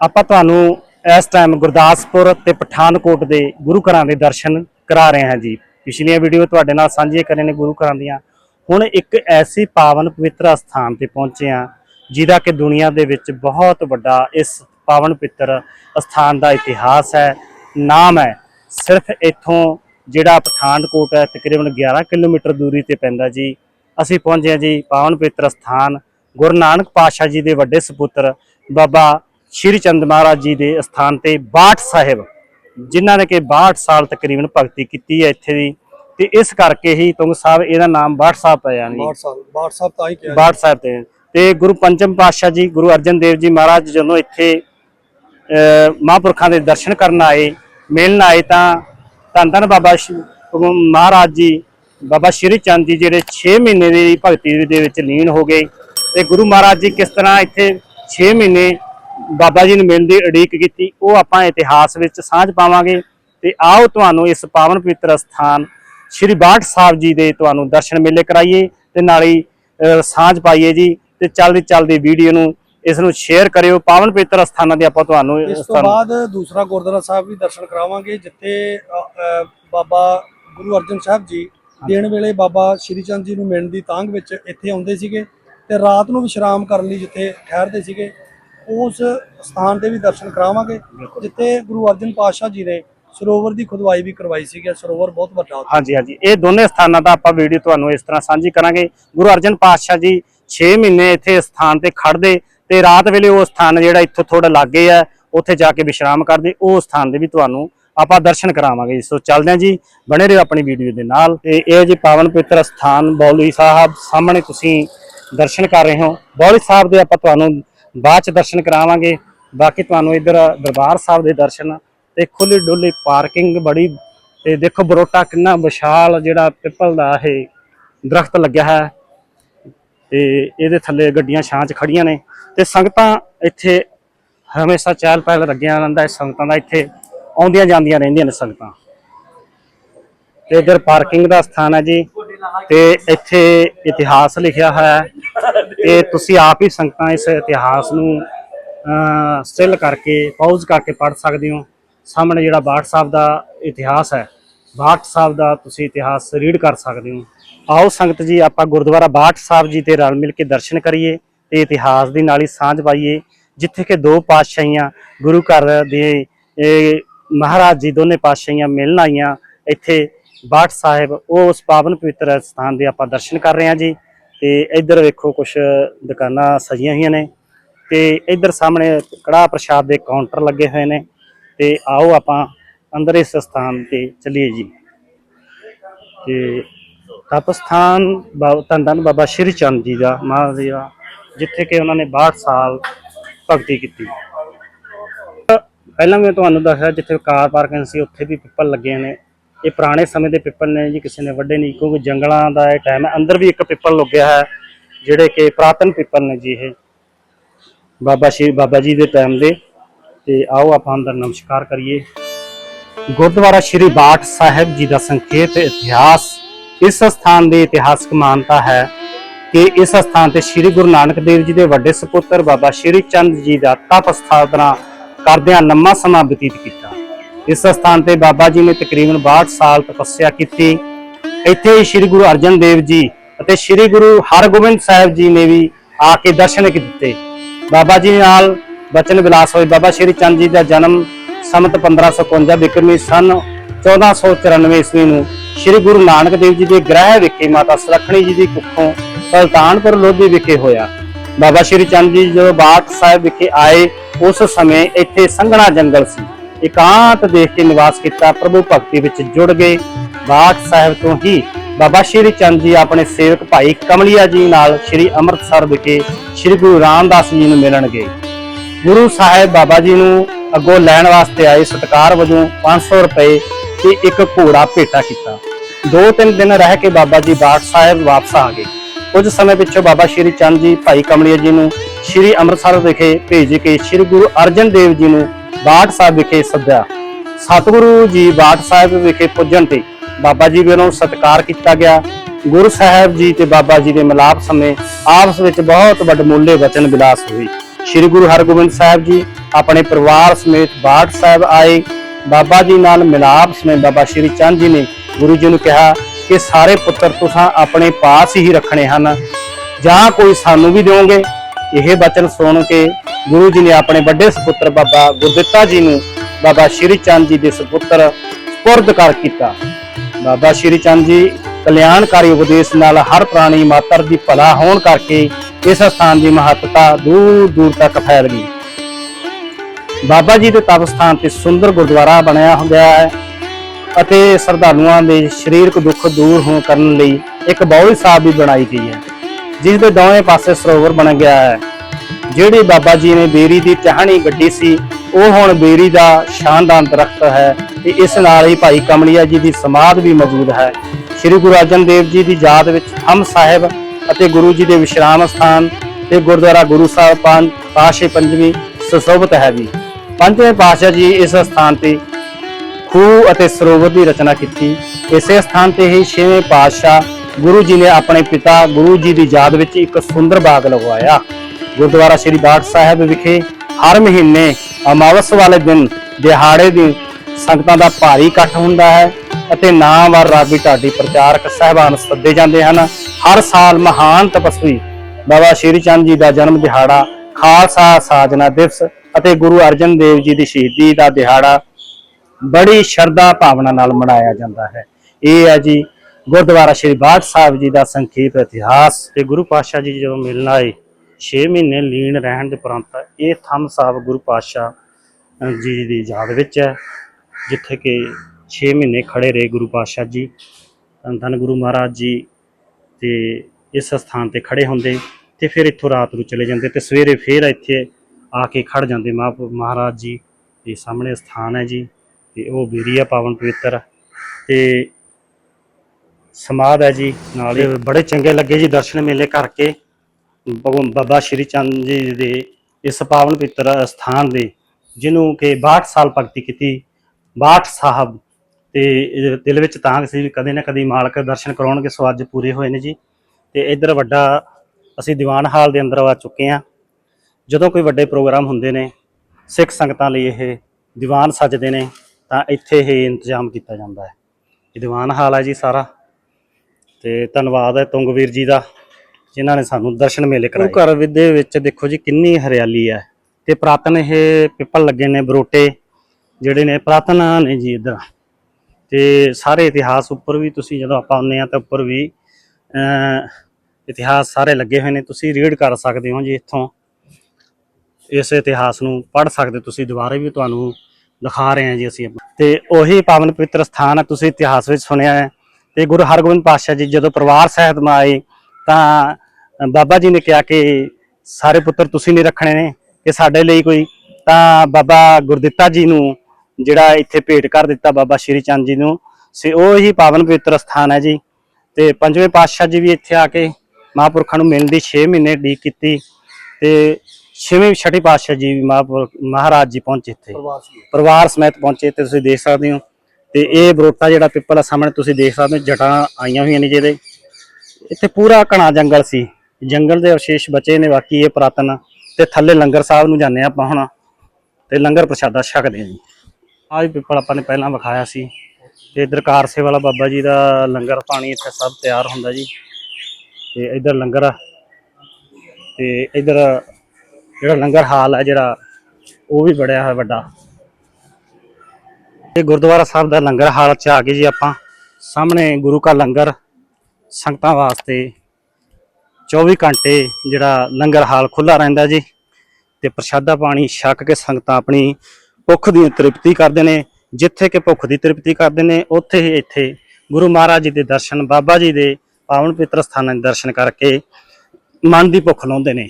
ਆਪਾਂ ਤੁਹਾਨੂੰ ਇਸ ਟਾਈਮ ਗੁਰਦਾਸਪੁਰ ਤੇ ਪਠਾਨਕੋਟ ਦੇ ਗੁਰੂ ਘਰਾਂ ਦੇ ਦਰਸ਼ਨ ਕਰਾ ਰਹੇ ਹਾਂ ਜੀ। ਪਿਛਲੀਆਂ ਵੀਡੀਓ ਤੁਹਾਡੇ ਨਾਲ ਸਾਂਝੀਆਂ ਕਰੇ ਨੇ ਗੁਰੂ ਘਰਾਂ ਦੀਆਂ। ਹੁਣ ਇੱਕ ਐਸੀ ਪਾਵਨ ਪਵਿੱਤਰ ਸਥਾਨ ਤੇ ਪਹੁੰਚੇ ਹਾਂ, ਜਿਹਦਾ ਕਿ ਦੁਨੀਆ ਦੇ ਵਿੱਚ ਬਹੁਤ ਵੱਡਾ ਇਸ ਪਾਵਨ ਪਵਿੱਤਰ ਸਥਾਨ ਦਾ ਇਤਿਹਾਸ ਹੈ, ਨਾਮ ਹੈ ਸਿਰਫ ਇੱਥੋਂ ਜਿਹੜਾ ਪਠਾਨਕੋਟ ਹੈ ਤਕਰੀਬਨ 11 ਕਿਲੋਮੀਟਰ ਦੂਰੀ ਤੇ ਪੈਂਦਾ ਜੀ। ਅਸੀਂ ਪਹੁੰਚੇ ਹਾਂ ਜੀ ਪਾਵਨ ਪਵਿੱਤਰ ਸਥਾਨ ਗੁਰੂ ਨਾਨਕ ਪਾਤਸ਼ਾਹ ਜੀ ਦੇ ਵੱਡੇ ਸਪੁੱਤਰ ਬਾਬਾ ਸ਼੍ਰੀ ਚੰਦ ਮਹਾਰਾਜ ਜੀ ਦੇ ਸਥਾਨ ਤੇ ਬਾਠ ਸਾਹਿਬ ਜਿਨ੍ਹਾਂ ਨੇ ਕਿ 62 ਸਾਲ ਤਕਰੀਬਨ ਭਗਤੀ ਕੀਤੀ ਹੈ ਇੱਥੇ ਦੀ। ਤੇ ਇਸ ਕਰਕੇ ਹੀ ਤੁੰਗ ਸਾਹਿਬ ਇਹਦਾ ਨਾਮ ਬਾਠ ਸਾਹਿਬ ਪਿਆ ਜੀ। ਬਾਠ ਸਾਹਿਬ ਬਾਠ ਸਾਹਿਬ ਤਾਂ ਹੀ ਕਿਹਾ ਬਾਠ ਸਾਹਿਬ ਤੇ। ਤੇ ਗੁਰੂ ਪੰਚਮ ਪਾਤਸ਼ਾਹ ਜੀ ਗੁਰੂ ਅਰਜਨ ਦੇਵ ਜੀ ਮਹਾਰਾਜ ਜਦੋਂ ਇੱਥੇ ਮਹਾਂਪੁਰਖਾਂ ਦੇ ਦਰਸ਼ਨ ਕਰਨ ਆਏ ਮਿਲਣ ਆਏ ਤਾਂ ਧੰਨ ਧੰਨ ਬਾਬਾ ਸ਼੍ਰੀ- ਮਹਾਰਾਜ ਜੀ, ਬਾਬਾ ਸ਼੍ਰੀ ਚੰਦ ਜੀ ਜਿਹੜੇ 6 ਮਹੀਨੇ ਦੀ ਭਗਤੀ ਦੇ ਵਿੱਚ ਲੀਨ ਹੋ ਗਏ ਤੇ ਗੁਰੂ ਮਹਾਰਾਜ ਜੀ ਕਿਸ ਤਰ੍ਹਾਂ ਇੱਥੇ 6 ਮਹੀਨੇ ਬਾਬਾ ਜੀ ਨੂੰ ਮਿਲਣ ਦੀ ਉਡੀਕ ਕੀਤੀ, ਉਹ ਆਪਾਂ ਇਤਿਹਾਸ ਵਿੱਚ ਸਾਂਝ ਪਾਵਾਂਗੇ ਤੇ ਆਓ ਤੁਹਾਨੂੰ ਇਸ ਪਾਵਨ ਪਵਿੱਤਰ ਸਥਾਨ ਸ਼੍ਰੀ ਬਾਠ ਸਾਹਿਬ ਜੀ ਦੇ ਤੁਹਾਨੂੰ ਦਰਸ਼ਨ ਮੇਲੇ ਕਰਾਈਏ ਤੇ ਨਾਲ ਹੀ ਸਾਂਝ ਪਾਈਏ ਜੀ ਤੇ ਚੱਲਦੀ ਚੱਲਦੀ ਵੀਡੀਓ ਨੂੰ ਇਸ ਨੂੰ ਸ਼ੇਅਰ ਕਰਿਓ ਪਾਵਨ ਪਵਿੱਤਰ ਸਥਾਨਾਂ ਦੇ ਆਪਾਂ ਤੁਹਾਨੂੰ ਇਸ ਤੋਂ ਬਾਅਦ ਦੂਸਰਾ ਗੁਰਦੁਆਰਾ ਸਾਹਿਬ ਵੀ ਦਰਸ਼ਨ ਕਰਾਵਾਂਗੇ ਜਿੱਥੇ ਬਾਬਾ ਗੁਰੂ ਅਰਜਨ ਸਾਹਿਬ ਜੀ ਦੇਣ ਵੇਲੇ ਬਾਬਾ ਸ਼੍ਰੀ ਚੰਦ ਜੀ ਨੂੰ ਮਿਲਣ ਦੀ ਤਾਂਗ ਵਿੱਚ ਇੱਥੇ ਆਉਂਦੇ ਸੀਗੇ ਤੇ ਰਾਤ ਨੂੰ ਵਿਸ਼ਰਾਮ ਕਰਨ ਲਈ ਜਿੱਥੇ ਠਹਿਰਦੇ ਸੀਗੇ ਉਸ ਸਥਾਨ ਤੇ ਵੀ ਦਰਸ਼ਨ ਕਰਾਵਾਂਗੇ ਜਿੱਥੇ ਗੁਰੂ ਅਰਜਨ ਪਾਤਸ਼ਾਹ ਜੀ ਨੇ ਸਰੋਵਰ ਦੀ ਖੁਦਵਾਈ ਵੀ ਕਰਵਾਈ ਸੀਗੀ ਸਰੋਵਰ ਬਹੁਤ ਵੱਡਾ। ਹਾਂਜੀ ਹਾਂਜੀ। ਇਹ ਦੋਨੇ ਸਥਾਨਾਂ ਦਾ ਆਪਾਂ ਵੀਡੀਓ ਤੁਹਾਨੂੰ ਇਸ ਤਰ੍ਹਾਂ ਸਾਂਝੀ ਕਰਾਂਗੇ। ਗੁਰੂ ਅਰਜਨ ਪਾਤਸ਼ਾਹ ਜੀ 6 ਮਹੀਨੇ ਇੱਥੇ ਸਥਾਨ ਤੇ ਖੜਦੇ ਤੇ ਰਾਤ ਵੇਲੇ ਉਹ ਸਥਾਨ ਜਿਹੜਾ ਇੱਥੋਂ ਥੋੜਾ ਲਾਗੇ ਆ, ਉੱਥੇ ਜਾ ਕੇ ਵਿਸ਼ਰਾਮ ਕਰਦੇ, ਉਹ ਸਥਾਨ ਦੇ ਵੀ ਤੁਹਾਨੂੰ ਆਪਾਂ ਦਰਸ਼ਨ ਕਰਾਵਾਂਗੇ। ਸੋ ਚੱਲਦੇ ਹਾਂ ਜੀ, ਬਣੇ ਰਹੋ ਆਪਣੀ ਵੀਡੀਓ ਦੇ ਨਾਲ। ਤੇ ਇਹ ਜੀ ਪਾਵਨ ਪਵਿੱਤਰ ਸਥਾਨ ਬੌਲੀ ਸਾਹਿਬ ਸਾਹਮਣੇ ਤੁਸੀਂ ਦਰਸ਼ਨ ਕਰ ਰਹੇ ਹੋ। ਬੌਲੀ ਸਾਹਿਬ ਦੇ ਆਪਾਂ ਤੁਹਾਨੂੰ ਬਾਅਦ ਚ ਦਰਸ਼ਨ ਕਰਾਵਾਂਗੇ। ਬਾਕੀ ਤੁਹਾਨੂੰ ਇੱਧਰ ਦਰਬਾਰ ਸਾਹਿਬ ਦੇ ਦਰਸ਼ਨ ਤੇ ਖੁੱਲੀ ਡੁੱਲੀ ਪਾਰਕਿੰਗ ਬੜੀ ਤੇ ਦੇਖੋ ਬਰੋਟਾ ਕਿੰਨਾ ਵਿਸ਼ਾਲ ਜਿਹੜਾ ਪਿੱਪਲ ਦਾ ਇਹ ਦਰਖਤ ਲੱਗਿਆ ਹੈ। ਤੇ ਇਹਦੇ ਥੱਲੇ ਗੱਡੀਆਂ ਛਾਂ 'ਚ ਖੜੀਆਂ ਨੇ। ਤੇ ਸੰਗਤਾਂ ਇੱਥੇ ਹਮੇਸ਼ਾ ਚਹਿਲ ਪਹਿਲ ਲੱਗਿਆ ਰਹਿੰਦਾ ਹੈ, ਸੰਗਤਾਂ ਦਾ ਇੱਥੇ ਆਉਂਦੀਆਂ ਜਾਂਦੀਆਂ ਰਹਿੰਦੀਆਂ ਨੇ ਸੰਗਤਾਂ। ਤੇ ਇਧਰ ਪਾਰਕਿੰਗ ਦਾ ਸਥਾਨ ਹੈ ਜੀ, ਤੇ ਇੱਥੇ ਇਤਿਹਾਸ ਲਿਖਿਆ ਹੋਇਆ ਹੈ। ਤੇ ਤੁਸੀਂ ਆਪ ਹੀ ਸੰਗਤਾਂ ਇਸ ਇਤਿਹਾਸ ਨੂੰ ਸਟਿਲ ਕਰਕੇ ਪਾਉਜ਼ ਕਰਕੇ ਪੜ੍ਹ ਸਕਦੇ ਹੋ। ਸਾਹਮਣੇ ਜਿਹੜਾ ਬਾਠ ਸਾਹਿਬ ਦਾ ਇਤਿਹਾਸ ਹੈ, ਬਾਠ ਸਾਹਿਬ ਦਾ ਤੁਸੀਂ ਇਤਿਹਾਸ ਰੀਡ ਕਰ ਸਕਦੇ ਹੋ। ਆਓ ਸੰਗਤ ਜੀ, ਆਪਾਂ ਗੁਰਦੁਆਰਾ ਬਾਠ ਸਾਹਿਬ ਜੀ ਤੇ ਰਲ ਮਿਲ ਕੇ ਦਰਸ਼ਨ ਕਰੀਏ। ਤੇ ਇਤਿਹਾਸ ਦੀ ਨਾਲ ਹੀ ਸਾਂਝ ਪਾਈਏ, ਜਿੱਥੇ ਕਿ ਦੋ ਪਾਤਸ਼ਾਹੀਆਂ ਗੁਰੂ ਘਰ ਦੇ ਮਹਾਰਾਜ ਜੀ ਦੋਨੇ ਪਾਤਸ਼ਾਹੀਆਂ ਮਿਲਣ ਆਈਆਂ, ਇੱਥੇ ਬਾਠ ਸਾਹਿਬ, ਉਹ ਉਸ ਪਾਵਨ ਪਵਿੱਤਰ ਸਥਾਨ ਦੇ ਆਪਾਂ ਦਰਸ਼ਨ ਕਰ ਰਹੇ ਹਾਂ ਜੀ। ਤੇ ਇੱਧਰ ਵੇਖੋ ਕੁਝ ਦੁਕਾਨਾਂ ਸਜੀਆਂ ਹੋਈਆਂ ਨੇ, ਤੇ ਇੱਧਰ ਸਾਹਮਣੇ ਕੜਾਹ ਪ੍ਰਸ਼ਾਦ ਦੇ ਕਾਊਂਟਰ ਲੱਗੇ ਹੋਏ ਨੇ, ਤੇ ਆਓ ਆਪਾਂ ਅੰਦਰ ਇਸ ਸਥਾਨ ਤੇ ਚੱਲੀਏ ਜੀ। ਤੇ ਤਪ ਸਥਾਨ ਬਾਬਾ ਧੰਨ ਧੰਨ ਬਾਬਾ ਸ਼੍ਰੀ ਚੰਦ ਜੀ ਦਾ, ਮਹਾਰਾਜ ਦਾ ਜਿੱਥੇ ਕਿ ਉਹਨਾਂ ਨੇ 62 ਸਾਲ ਭਗਤੀ ਕੀਤੀ। ਪਹਿਲਾਂ ਮੈਂ ਤੁਹਾਨੂੰ ਦੱਸਿਆ ਜਿੱਥੇ ਕਾਰ ਪਾਰਕਿੰਗ ਸੀ, ਉੱਥੇ ਵੀ ਪਿੱਪਲ ਲੱਗੇ ਨੇ। ਇਹ ਪੁਰਾਣੇ ਸਮੇਂ ਦੇ ਪਿੱਪਲ ਨੇ ਜੀ, ਕਿਸੇ ਨੇ ਵੱਡੇ ਨਹੀਂ, ਕਿਉਂਕਿ ਜੰਗਲਾਂ ਦਾ ਇਹ ਟਾਈਮ ਹੈ। ਅੰਦਰ ਵੀ ਇੱਕ ਪਿੱਪਲ ਲੱਗਿਆ ਹੈ, ਜਿਹੜੇ ਕਿ ਪ੍ਰਾਤਨ ਪਿੱਪਲ ਨੇ ਜੀ ਇਹ। ਬਾਬਾ ਸ਼੍ਰੀ, ਬਾਬਾ ਜੀ ਦੇ ਟਾਈਮ ਦੇ। ਤੇ ਆਓ ਆਪਾਂ ਅੰਦਰ ਨਮਸਕਾਰ ਕਰੀਏ। ਗੁਰਦੁਆਰਾ ਸ਼੍ਰੀ ਬਾਠ ਸਾਹਿਬ ਜੀ ਦਾ ਸੰਖੇਪ ਇਤਿਹਾਸ। ਇਸ ਸਥਾਨ ਦੀ ਇਤਿਹਾਸਕ ਮਾਨਤਾ ਹੈ ਕਿ ਇਸ ਸਥਾਨ ਤੇ ਸ਼੍ਰੀ ਗੁਰੂ ਨਾਨਕ ਦੇਵ ਜੀ ਦੇ ਵੱਡੇ ਸੁਪੁੱਤਰ ਬਾਬਾ ਸ਼੍ਰੀ ਚੰਦ ਜੀ ਦਾ ਤਪ ਸਥਾਪਨਾ ਕਰਦਿਆਂ ਲੰਮਾ ਸਮਾਂ ਬਤੀਤ ਕੀਤਾ। ਇਸ ਸਥਾਨ ਤੇ ਬਾਬਾ ਜੀ ਨੇ ਤਕਰੀਬਨ 62 ਸਾਲ ਤਪੱਸਿਆ ਕੀਤੀ। ਇੱਥੇ ਹੀ ਸ਼੍ਰੀ ਗੁਰੂ ਅਰਜਨ ਦੇਵ ਜੀ ਅਤੇ ਸ਼੍ਰੀ ਗੁਰੂ ਹਰਗੋਬਿੰਦ ਸਾਹਿਬ ਜੀ ਨੇ ਵੀ ਆ ਕੇ ਦਰਸ਼ਨ ਕੀਤੇ। ਬਾਬਾ ਜੀ ਨਾਲ ਬਚਨ ਵਿਲਾਸ ਹੋਏ। ਬਾਬਾ ਸ਼੍ਰੀ ਚੰਦ ਜੀ ਦਾ ਜਨਮ ਸੰਮਤ 1551 ਬਿਕਰਮੀ ਸਨ 1494 ਈਸਵੀ ਨੂੰ ਸ਼੍ਰੀ ਗੁਰੂ ਨਾਨਕ ਦੇਵ ਜੀ ਦੇ ਗ੍ਰਹਿ ਵਿਖੇ ਮਾਤਾ ਸੁਲੱਖਣੀ ਜੀ ਦੀ ਕੁੱਖੋਂ ਸੁਲਤਾਨਪੁਰ ਲੋਧੀ ਵਿਖੇ ਹੋਇਆ। ਬਾਬਾ ਸ਼੍ਰੀ ਚੰਦ ਜੀ ਜਦੋਂ ਬਾਠ ਸਾਹਿਬ ਵਿਖੇ ਆਏ, ਉਸ ਸਮੇਂ ਇੱਥੇ ਸੰਘਣਾ ਜੰਗਲ ਸੀ। ਇਕਾਂਤ ਦੇਖ ਕੇ ਨਿਵਾਸ ਕੀਤਾ, ਪ੍ਰਭੂ ਭਗਤੀ ਵਿੱਚ ਜੁੜ ਗਏ। ਬਾਠ ਸਾਹਿਬ ਤੋਂ ਹੀ ਬਾਬਾ ਸ਼੍ਰੀ ਚੰਦ ਜੀ ਆਪਣੇ ਸੇਵਕ ਭਾਈ ਕਮਲੀਆ ਜੀ ਨਾਲ ਸ਼੍ਰੀ ਅੰਮ੍ਰਿਤਸਰ ਵਿਖੇ ਸ਼੍ਰੀ ਗੁਰੂ ਰਾਮਦਾਸ ਜੀ ਨੂੰ ਮਿਲਣ ਗਏ। ਗੁਰੂ ਸਾਹਿਬ ਬਾਬਾ ਜੀ ਨੂੰ ਅੱਗੋਂ ਲੈਣ ਵਾਸਤੇ ਆਏ ਸਤਕਾਰ ਵਜੋਂ 500 ਰੁਪਏ ਤੇ ਇੱਕ ਘੋੜਾ ਭੇਟਾ ਕੀਤਾ। ਦੋ ਤਿੰਨ ਦਿਨ ਰਹਿ ਕੇ ਬਾਬਾ ਜੀ ਬਾਠ ਸਾਹਿਬ ਵਾਪਸ ਆ ਗਏ। ਕੁਝ ਸਮੇਂ ਪਿੱਛੋਂ ਬਾਬਾ ਸ਼੍ਰੀ ਚੰਦ ਜੀ, ਭਾਈ ਕਮਲੀਆ ਜੀ ਨੂੰ ਸ਼੍ਰੀ ਅੰਮ੍ਰਿਤਸਰ ਵਿਖੇ ਭੇਜ ਕੇ ਸ਼੍ਰੀ ਗੁਰੂ ਅਰਜਨ ਦੇਵ ਜੀ ਨੂੰ ਬਾਠ ਸਾਹਿਬ ਵਿਖੇ ਸੱਦਿਆ। ਸਤਿਗੁਰੂ ਜੀ ਬਾਠ ਸਾਹਿਬ ਵਿਖੇ ਪੁੱਜਣ ਤੇ ਬਾਬਾ ਜੀ ਵੱਲੋਂ ਸਤਿਕਾਰ ਕੀਤਾ ਗਿਆ। ਗੁਰੂ ਸਾਹਿਬ ਜੀ ਤੇ ਬਾਬਾ ਜੀ ਦੇ ਮਿਲਾਪ ਸਮੇਂ ਆਪਸ ਵਿੱਚ ਬਹੁਤ ਵੱਡਮੁੱਲੇ ਵਚਨ ਵਿਲਾਸ ਹੋਈ ਸ੍ਰੀ ਗੁਰੂ ਹਰਗੋਬਿੰਦ ਸਾਹਿਬ ਜੀ ਆਪਣੇ ਪਰਿਵਾਰ ਸਮੇਤ ਬਾਟ ਸਾਹਿਬ ਆਏ। ਬਾਬਾ ਜੀ ਨਾਲ ਮਿਲਾਪ ਸਮੇਂ ਬਾਬਾ ਸ਼੍ਰੀ ਚੰਦ ਜੀ ਨੇ ਗੁਰੂ ਜੀ ਨੂੰ ਕਿਹਾ ਕਿ ਸਾਰੇ ਪੁੱਤਰ ਤੁਸੀਂ ਆਪਣੇ ਪਾਸ ਹੀ ਰੱਖਣੇ ਹਨ। ਜਾਂ ਕੋਈ ਸਾਨੂੰ ਵੀ ਦਿਓਗੇ? ਇਹ ਬਚਨ ਸੁਣ ਕੇ ਗੁਰੂ ਜੀ ਨੇ ਆਪਣੇ ਵੱਡੇ ਸੁਪੁੱਤਰ ਬਾਬਾ ਗੁਰਦਿੱਤਾ ਜੀ ਨੂੰ ਬਾਬਾ ਸ਼੍ਰੀ ਚੰਦ ਜੀ ਦੇ ਸੁਪੁੱਤਰ ਸਪੁਰਦ ਕਰ ਕੀਤਾ। ਬਾਬਾ ਸ਼੍ਰੀ ਚੰਦ ਜੀ ਕਲਿਆਣਕਾਰੀ ਉਪਦੇਸ਼ ਨਾਲ ਹਰ ਪ੍ਰਾਣੀ ਮਾਤਰ ਦੀ ਭਲਾ ਹੋਣ ਕਰਕੇ ਇਸ ਸਥਾਨ ਦੀ ਮਹੱਤਤਾ ਦੂਰ ਦੂਰ ਤੱਕ ਫੈਲ ਗਈ। ਬਾਬਾ ਜੀ ਦੇ ਤਪ ਸਥਾਨ ਤੇ ਸੁੰਦਰ ਗੁਰਦੁਆਰਾ ਬਣਿਆ ਹੁੰਦਾ ਹੈ। ਅਤੇ ਸ਼ਰਧਾਲੂਆਂ ਦੇ ਸਰੀਰਕ ਦੁੱਖ ਦੂਰ ਹੋਣ ਕਰਨ ਲਈ ਇੱਕ ਬੌਲੀ ਸਾਹਿਬ ਵੀ ਬਣਾਈ ਗਈ ਹੈ, ਜਿਸ ਦੇ ਦੋਵੇਂ ਪਾਸੇ ਸਰੋਵਰ ਬਣ ਗਿਆ ਹੈ। ਜਿਹੜੀ ਬਾਬਾ ਜੀ ਨੇ ਬੇਰੀ ਦੀ ਟਹਿਣੀ ਗੱਡੀ ਸੀ, ਉਹ ਹੁਣ ਬੇਰੀ ਦਾ ਸ਼ਾਨਦਾਰ ਦਰਖਤ ਹੈ ਤੇ ਇਸ ਨਾਲ ਹੀ ਭਾਈ ਕਮਲੀਆ ਜੀ ਦੀ ਸਮਾਧ ਵੀ ਮੌਜੂਦ ਹੈ। ਸ੍ਰੀ ਗੁਰੂ ਅਰਜਨ ਦੇਵ ਜੀ ਦੀ ਯਾਦ ਵਿੱਚ ਹਮ ਸਾਹਿਬ ਅਤੇ ਗੁਰੂ ਜੀ ਦੇ ਵਿਸ਼ਰਾਮ ਸਥਾਨ ਤੇ ਗੁਰਦੁਆਰਾ ਗੁਰੂ ਸਾਹਿਬ ਪੰਜ ਪਾਸ਼ੇ ਪੰਜਵੀਂ, ਸੁਸ਼ੋਭਿਤ ਹੈ ਵੀ। ਪੰਜਵੇਂ ਪਾਤਸ਼ਾਹ ਜੀ ਇਸ ਸਥਾਨ ਤੇ ਖੂਹ ਅਤੇ ਸਰੋਵਰ ਦੀ ਰਚਨਾ ਕੀਤੀ। ਇਸੇ ਸਥਾਨ ਤੇ ਹੀ ਛੇਵੇਂ ਪਾਤਸ਼ਾਹ ਗੁਰੂ ਜੀ ਨੇ ਆਪਣੇ ਪਿਤਾ ਗੁਰੂ ਜੀ ਦੀ ਯਾਦ ਵਿੱਚ ਇੱਕ ਸੁੰਦਰ ਬਾਗ ਲਗਵਾਇਆ। ਗੁਰਦੁਆਰਾ ਸ੍ਰੀ ਬਾਗ ਸਾਹਿਬ ਵਿਖੇ ਹਰ ਮਹੀਨੇ ਅਮਾਵਸ ਵਾਲੇ ਦਿਨ ਦਿਹਾੜੇ ਦੀ ਸੰਗਤਾਂ ਦਾ ਭਾਰੀ ਇਕੱਠ ਹੁੰਦਾ ਹੈ ਅਤੇ ਨਾਮਵਰ ਰਾਗੀ ਢਾਡੀ ਪ੍ਰਚਾਰਕ ਸਹਿਬਾਨ ਸੱਦੇ ਜਾਂਦੇ ਹਨ। ਹਰ ਸਾਲ ਮਹਾਨ ਤਪਸਵੀ ਬਾਬਾ ਸ਼੍ਰੀ ਚੰਦ ਜੀ ਦਾ ਜਨਮ ਦਿਹਾੜਾ, ਖਾਲਸਾ ਸਾਜਨਾ ਦਿਵਸ ਅਤੇ ਗੁਰੂ ਅਰਜਨ ਦੇਵ ਜੀ ਦੀ ਸ਼ਹੀਦੀ ਦਾ ਦਿਹਾੜਾ ਬੜੀ ਸ਼ਰਧਾ ਭਾਵਨਾ ਨਾਲ ਮਨਾਇਆ ਜਾਂਦਾ ਹੈ। ਇਹ ਹੈ ਜੀ ਗੁਰਦੁਆਰਾ ਸ਼੍ਰੀ ਬਾਠ ਸਾਹਿਬ ਜੀ ਦਾ ਸੰਖੇਪ ਇਤਿਹਾਸ ਤੇ ਗੁਰੂ ਪਾਤਸ਼ਾਹ ਜੀ ਜਦੋਂ ਮਿਲਣ ਆਏ 6 ਮਹੀਨੇ ਲੀਨ ਰਹਿਣ ਦੇ ਉਪਰੰਤ ਇਹ ਥੰਮ ਸਾਹਿਬ ਗੁਰੂ ਪਾਤਸ਼ਾਹ ਜੀ ਦੀ ਯਾਦ ਵਿੱਚ ਹੈ, ਜਿੱਥੇ ਕਿ 6 ਮਹੀਨੇ ਖੜੇ ਰਹੇ ਗੁਰੂ ਪਾਤਸ਼ਾਹ ਜੀ, ਧੰਨ ਧੰਨ ਗੁਰੂ ਮਹਾਰਾਜ ਜੀ ਤੇ ਇਸ ਸਥਾਨ ਤੇ ਖੜੇ ਹੁੰਦੇ ਤੇ ਫਿਰ ਇੱਥੋਂ ਰਾਤ ਨੂੰ ਚਲੇ ਜਾਂਦੇ ਤੇ ਸਵੇਰੇ ਫਿਰ ਇੱਥੇ ਆ ਕੇ ਖੜ ਜਾਂਦੇ ਮਹਾਂਪੁਰ ਮਹਾਰਾਜ ਜੀ, ਇਹ ਸਾਹਮਣੇ ਸਥਾਨ ਹੈ ਜੀ। ਤੇ ਉਹ ਬੇਰੀਆ ਪਾਵਨ ਪਵਿੱਤਰ। ਤੇ ਸਮਾਧ ਹੈ ਜੀ, ਨਾਲੇ ਬੜੇ ਚੰਗੇ ਲੱਗੇ ਜੀ ਦਰਸ਼ਨ ਮੇਲੇ ਕਰਕੇ। ਭਗਵਾਨ ਬਾਬਾ ਸ਼੍ਰੀ ਚੰਦ ਜੀ ਦੇ ਇਸ ਪਾਵਨ ਪਵਿੱਤਰ ਸਥਾਨ ਦੇ, ਜਿਹਨੂੰ ਕਿ 62 ਸਾਲ ਭਗਤੀ ਕੀਤੀ। 62 ਸਾਹਿਬ ਤੇ ਦਿਲ ਵਿੱਚ ਤਾਂ ਸੀ ਵੀ ਕਦੇ ਨਾ ਕਦੇ ਮਾਲਕ ਦਰਸ਼ਨ ਕਰਾਉਣਗੇ, ਸੋ ਅੱਜ ਪੂਰੇ ਹੋਏ ਨੇ ਜੀ। ਤੇ ਇੱਧਰ ਵੱਡਾ ਅਸੀਂ ਦੀਵਾਨ ਹਾਲ ਦੇ ਅੰਦਰ ਆ ਚੁੱਕੇ ਹਾਂ। ਜਦੋਂ ਕੋਈ ਵੱਡੇ ਪ੍ਰੋਗਰਾਮ ਹੁੰਦੇ ਨੇ, ਸਿੱਖ ਸੰਗਤਾਂ ਲਈ ਇਹ ਦੀਵਾਨ ਸੱਜਦੇ ਨੇ। ਤਾਂ ਇੱਥੇ ਹੀ ਇੰਤਜ਼ਾਮ ਕੀਤਾ ਜਾਂਦਾ ਹੈ। ਇਹ ਦੀਵਾਨ ਹਾਲ ਹੈ ਜੀ ਸਾਰਾ। ਤੇ ਧੰਨਵਾਦ ਹੈ ਤੁੰਗਵੀਰ ਜੀ ਦਾ, ਜਿਨ੍ਹਾਂ ਨੇ ਸਾਨੂੰ ਦਰਸ਼ਨ ਮੇਲੇ ਕਰਾਏ। ਘਰ ਦੇ ਵਿੱਚ ਦੇਖੋ ਜੀ, ਕਿੰਨੀ ਹਰਿਆਲੀ ਹੈ। ਤੇ ਪ੍ਰਾਤਨ ਇਹ ਪਿੱਪਲ ਲੱਗੇ ਨੇ, ਬਰੋਟੇ ਜਿਹੜੇ ਨੇ, ਪ੍ਰਾਤਨ ਨੇ ਜੀ ਇੱਧਰ। ਤੇ ਸਾਰੇ ਇਤਿਹਾਸ ਉੱਪਰ ਵੀ ਤੁਸੀਂ ਜਦੋਂ ਆਪਾਂ ਆਉਂਦੇ ਆ ਤਾਂ ਉੱਪਰ ਵੀ ਇਤਿਹਾਸ ਸਾਰੇ ਲੱਗੇ ਹੋਏ ਨੇ। ਤੁਸੀਂ ਰੀਡ ਕਰ ਸਕਦੇ ਹੋ ਜੀ ਇੱਥੋਂ। ਇਸ ਇਤਿਹਾਸ ਨੂੰ ਪੜ੍ਹ ਸਕਦੇ ਹੋ ਤੁਸੀਂ। ਦੁਬਾਰਾ ਵੀ ਤੁਹਾਨੂੰ ਦਿਖਾ ਰਹੇ ਹਾਂ ਜੀ ਅਸੀਂ ਤੇ ਉਹੀ ਪਾਵਨ ਪਵਿੱਤਰ ਸਥਾਨ ਹੈ ਤੁਸੀਂ ਇਤਿਹਾਸ ਵਿੱਚ ਸੁਣਿਆ ਹੈ। ਤੇ ਗੁਰੂ ਹਰਗੋਬਿੰਦ ਪਾਤਸ਼ਾਹ ਜੀ, ਜਦੋਂ ਪਰਿਵਾਰ ਸਹਿਤ ਮਾ ਆਏ, ਤਾਂ ਬਾਬਾ ਜੀ ਨੇ ਕਿਹਾ ਕਿ ਸਾਰੇ ਪੁੱਤਰ ਤੁਸੀਂ ਨਹੀਂ ਰੱਖਣੇ ਨੇ, ਕਿ ਸਾਡੇ ਲਈ ਕੋਈ, ਤਾਂ ਬਾਬਾ ਗੁਰਦਿੱਤਾ ਜੀ ਨੂੰ ਜਿਹੜਾ ਇੱਥੇ ਭੇਟ ਕਰ ਦਿੱਤਾ ਬਾਬਾ ਸ਼੍ਰੀ ਚੰਦ ਜੀ ਨੂੰ। ਸੇ ਉਹ ਹੀ ਪਾਵਨ ਪਵਿੱਤਰ ਸਥਾਨ ਹੈ ਜੀ। ਤੇ ਪੰਜਵੇਂ ਪਾਤਸ਼ਾਹ ਜੀ ਵੀ ਇੱਥੇ ਆ ਕੇ ਮਹਾਂਪੁਰਖਾਂ ਨੂੰ ਮਿਲਣ ਦੀ 6 ਮਹੀਨੇ ਡੀਕ ਕੀਤੀ। ਤੇ ਛੇਵੇਂ ਛਠੇ ਪਾਤਸ਼ਾਹ ਜੀ ਵੀ ਮਹਾਂਪੁਰ ਮਹਾਰਾਜ ਜੀ ਪਹੁੰਚੇ ਇੱਥੇ। ਪਰਿਵਾਰ ਸਮੇਤ ਪਹੁੰਚੇ ਤੇ ਤੁਸੀਂ ਦੇਖ ਸਕਦੇ ਹੋ। ਤੇ ਇਹ ਬਰੋਟਾ ਜਿਹੜਾ ਪਿੱਪਲ ਆ ਸਾਹਮਣੇ ਤੁਸੀਂ ਦੇਖ ਸਕਦੇ ਹੋ ਜਟਾਂ ਆਈਆਂ ਹੋਈਆਂ ਨੇ ਜਿਹਦੇ। ਇੱਥੇ ਪੂਰਾ ਘਣਾ ਜੰਗਲ ਸੀ। ਜੰਗਲ ਦੇ ਅਵਸ਼ੇਸ਼ ਬਚੇ ਨੇ ਬਾਕੀ ਇਹ ਪੁਰਾਤਨ। ਤੇ ਥੱਲੇ ਲੰਗਰ ਸਾਹਿਬ ਨੂੰ ਜਾਂਦੇ ਆਪਾਂ ਹੁਣ। ਤੇ ਲੰਗਰ ਪ੍ਰਸ਼ਾਦਾ ਛਕਦੇ ਹਾਂ ਜੀ। ਆਹ ਵੀ ਪਿੱਪਲ ਆਪਾਂ ਨੇ ਪਹਿਲਾਂ ਵਿਖਾਇਆ ਸੀ। ਤੇ ਇਧਰ ਕਾਰਸੇ ਵਾਲਾ ਬਾਬਾ ਜੀ ਦਾ ਲੰਗਰ ਪਾਣੀ ਇੱਥੇ ਸਭ ਤਿਆਰ ਹੁੰਦਾ ਜੀ। ਤੇ ਇਧਰ ਲੰਗਰ ਆ। ਤੇ ਇਧਰ ਜਿਹੜਾ ਲੰਗਰ ਹਾਲ ਹੈ ਜਿਹੜਾ, ਉਹ ਵੀ ਬੜਿਆ ਹੋਇਆ ਵੱਡਾ। ਇਹ ਗੁਰਦੁਆਰਾ ਸਾਹਿਬ ਦਾ ਲੰਗਰ ਹਾਲ ਚ ਆ ਗਏ ਜੀ ਆਪਾਂ। ਸਾਹਮਣੇ ਗੁਰੂ ਕਾ ਲੰਗਰ, ਸੰਗਤਾਂ ਵਾਸਤੇ 24 ਘੰਟੇ ਜਿਹੜਾ ਲੰਗਰ ਹਾਲ ਖੁੱਲਾ ਰਹਿੰਦਾ ਜੀ। ਤੇ ਪ੍ਰਸ਼ਾਦਾ ਪਾਣੀ ਛਕ ਕੇ ਸੰਗਤਾਂ ਆਪਣੀ ਭੁੱਖ ਦੀ ਤ੍ਰਿਪਤੀ ਕਰਦੇ ਨੇ, ਜਿੱਥੇ ਕਿ ਭੁੱਖ ਦੀ ਤ੍ਰਿਪਤੀ ਕਰਦੇ ਨੇ, ਉੱਥੇ ਹੀ ਇੱਥੇ ਗੁਰੂ ਮਹਾਰਾਜ ਜੀ ਦੇ ਦਰਸ਼ਨ, ਬਾਬਾ ਜੀ ਦੇ ਪਾਵਨ ਪਵਿੱਤਰ ਸਥਾਨਾਂ ਦੇ ਦਰਸ਼ਨ ਕਰਕੇ ਮਨ ਦੀ ਭੁੱਖ ਲਾਉਂਦੇ ਨੇ।